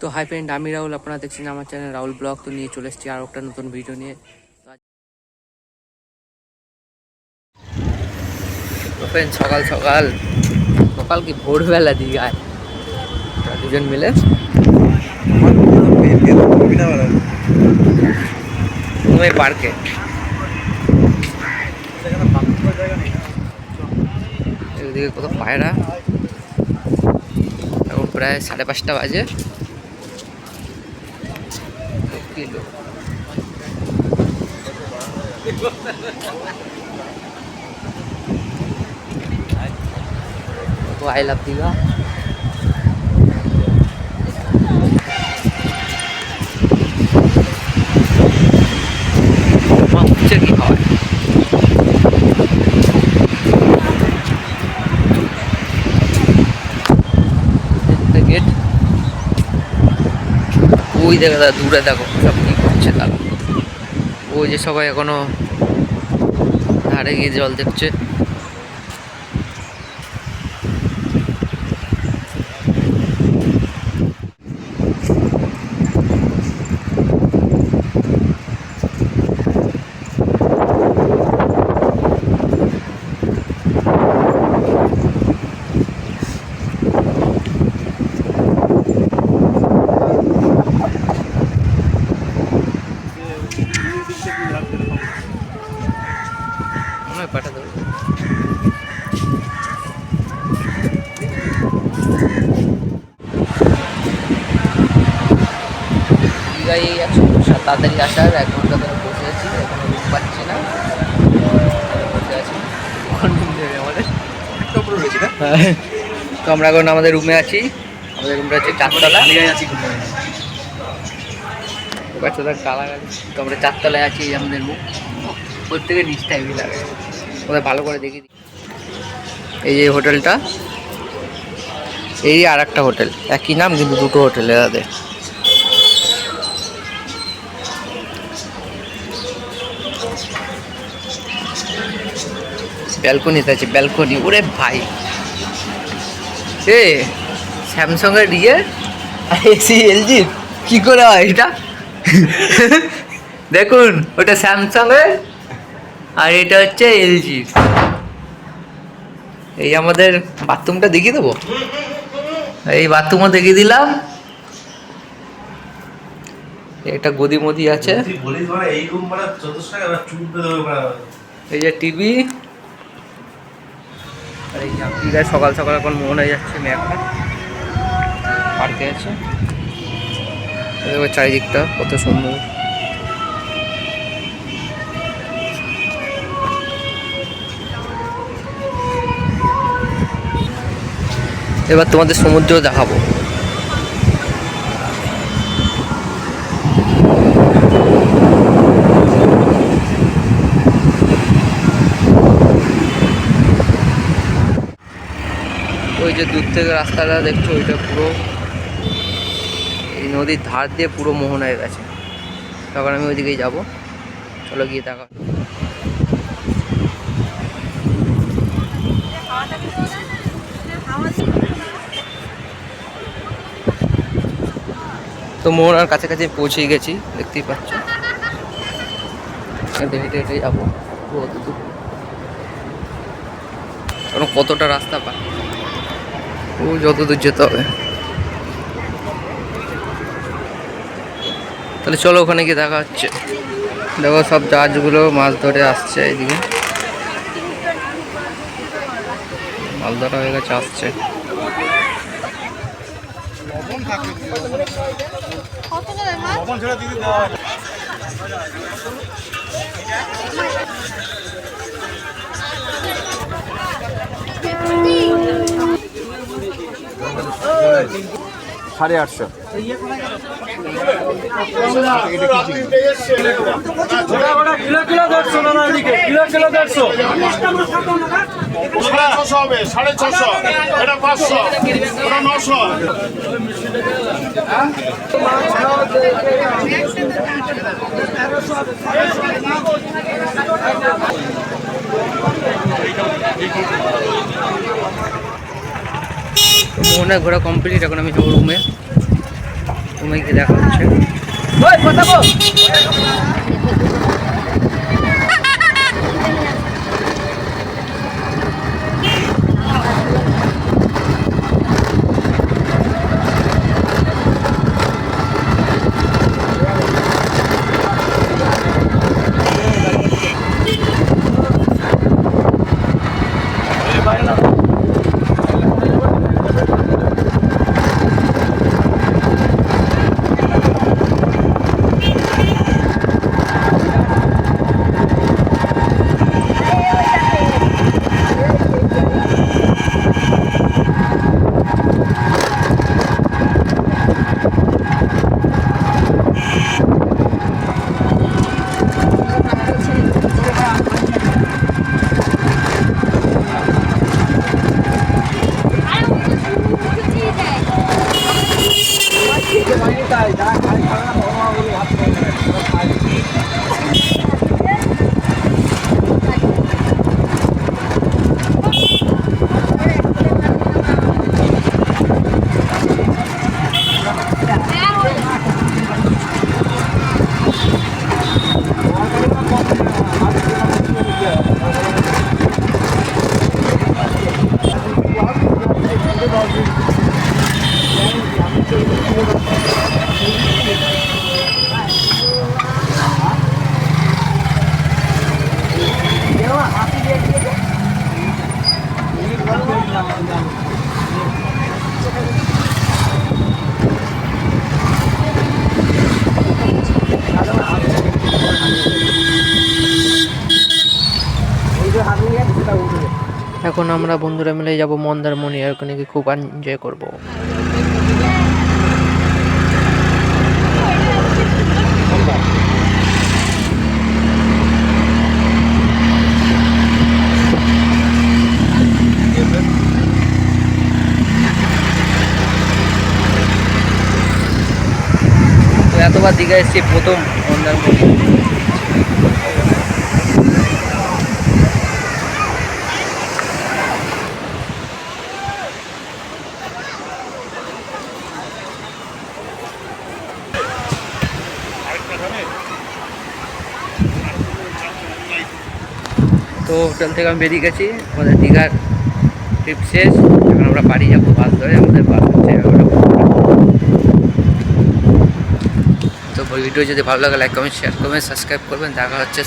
তো hi friend, আমি রাহুল, আপনারা দেখছেন আমার চ্যানেল রাহুল ব্লগ। তো নিয়ে চলে এসেছি আরও একটা নতুন ভিডিও নিয়ে। তো ফ্রেন্ড সকাল সকাল। সকাল কি ভোরবেলা দীঘায় দুজন মিলে। পার্কে। কত পায়রা। এখন প্রায় সাড়ে পাঁচটা বাজে। কি লোক। তো আই লাভ দীঘা মা হচ্ছে কি হয় ওই দেখো দাদা, দূরে দেখো সব কি করছে তারা। ওই যে সবাই এখনও ধারে গিয়ে জল দেখছে মনে হয় পাঠাতে হবে এই একশো তাড়াতাড়ি আসার এক ঘণ্টা ধরে বসে আছি এখনও রুম পাচ্ছি না। বসে আছি। আমাদের? হ্যাঁ। তো আমরা এখন আমাদের রুমে আছি। আমাদের রুমটা হচ্ছে চারতলা। বাচ্চাদের গালাগালি তো আমরা চারতলায় আছি আমাদের রুম। প্রত্যেকের নিচটা হেভি লাগে ওদের ভালো করে দেখি এই যে হোটেলটা এই আর একটা হোটেল। একই নাম কিন্তু দুটো হোটেলে তাদের ব্যালকনিতে আছে ব্যালকনি ওরে ভাই। এ স্যামসংয়ের ইয়ে? আর এসি এলজি? কি করে হয় এটা? দেখুন ওটা স্যামসংয়ের আর এটা হচ্ছে এলজি এই আমাদের বাথরুমটা দেখিয়ে দেবো? এই বাথরুমও দেখিয়ে দিলাম। একটা গদি মদি আছে মানে এই যে টিভি। আর সকাল সকাল এখন মন হয়ে যাচ্ছে মেঘটা। পার্কে আছে। চারিদিকটা কত সুন্দর। এবার তোমাদের সমুদ্র দেখাবো। যে দূর থেকে রাস্তাটা দেখছ, ওইটা পুরো এই নদীর ধার দিয়ে পুরো মোহনায় গেছে। তখন আমি ওইদিকেই যাব। চলো গিয়ে দেখা তো মোহনার কাছাকাছি পৌঁছেই গেছি, দেখতেই পাচ্ছ। হেঁটে হেঁটে যাব। কতটা রাস্তা পাই ও যত দূর যেতে হবে। তাহলে চলো ওখানে গিয়ে দেখা হচ্ছে। দেখো সব জাহাজগুলো মাছ ধরে আসছে এইদিকে মাছ ধরা হয়ে গেছে, আসছে। সাড়ে আটশো সাড়ে হবে সাড়ে ছশো এটা পাঁচশো ওটা নশো মোহনা ঘোরা কমপ্লিট এখন আমি যাব রুমে রুমে গিয়ে দেখা হচ্ছে ওই ফটাবো এখন আমরা বন্ধুরা মিলে যাব মন্দারমণি আর ওখানে খুব এনজয় করব। এতবার দীঘা এসেছি প্রথম মন্দারমণি তো হোটেল থেকে আমি বেরিয়ে গেছি। আমাদের দীঘার ট্রিপ শেষ। এখন আমরা বাড়ি যাব বাস ধরে। আমাদের বাস হচ্ছে তো ভিডিও যদি ভালো লাগে লাইক কমেন্ট শেয়ার করবেন সাবস্ক্রাইব করবেন। দেখা হচ্ছে